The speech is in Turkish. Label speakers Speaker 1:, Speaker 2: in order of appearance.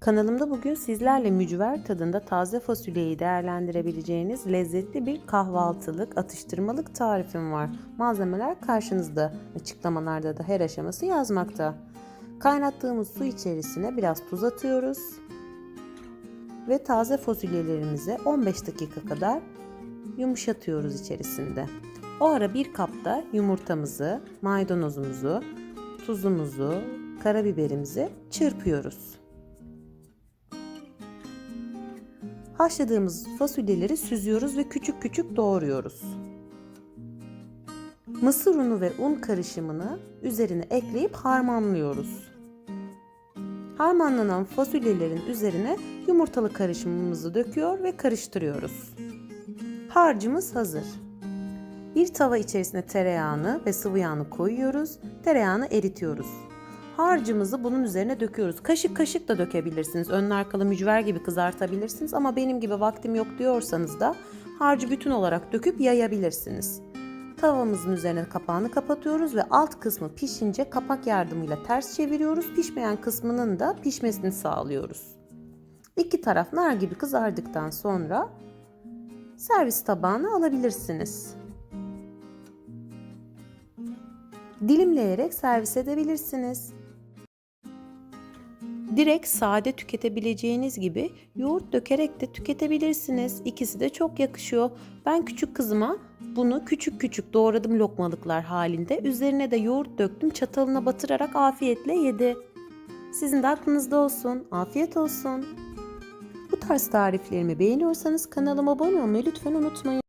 Speaker 1: Kanalımda bugün sizlerle mücver tadında taze fasulyeyi değerlendirebileceğiniz lezzetli bir kahvaltılık, atıştırmalık tarifim var. Malzemeler karşınızda. Açıklamalarda da her aşaması yazmakta. Kaynattığımız su içerisine biraz tuz atıyoruz. Ve taze fasulyelerimizi 15 dakika kadar yumuşatıyoruz içerisinde. O ara bir kapta yumurtamızı, maydanozumuzu, tuzumuzu, karabiberimizi çırpıyoruz. Haşladığımız fasulyeleri süzüyoruz ve küçük küçük doğruyoruz. Mısır unu ve un karışımını üzerine ekleyip harmanlıyoruz. Harmanlanan fasulyelerin üzerine yumurtalı karışımımızı döküyor ve karıştırıyoruz. Harcımız hazır. Bir tava içerisine tereyağını ve sıvı yağını koyuyoruz. Tereyağını eritiyoruz. Harcımızı bunun üzerine döküyoruz. Kaşık kaşık da dökebilirsiniz. Önlü arkalı mücver gibi kızartabilirsiniz ama benim gibi vaktim yok diyorsanız da harcı bütün olarak döküp yayabilirsiniz. Tavamızın üzerine kapağını kapatıyoruz ve alt kısmı pişince kapak yardımıyla ters çeviriyoruz. Pişmeyen kısmının da pişmesini sağlıyoruz. İki taraf nar gibi kızardıktan sonra servis tabağına alabilirsiniz. Dilimleyerek servis edebilirsiniz. Direkt sade tüketebileceğiniz gibi yoğurt dökerek de tüketebilirsiniz. İkisi de çok yakışıyor. Ben küçük kızıma bunu küçük küçük doğradım lokmalıklar halinde. Üzerine de yoğurt döktüm. Çatalına batırarak afiyetle yedi. Sizin de aklınızda olsun. Afiyet olsun. Bu tarz tariflerimi beğeniyorsanız kanalıma abone olmayı lütfen unutmayın.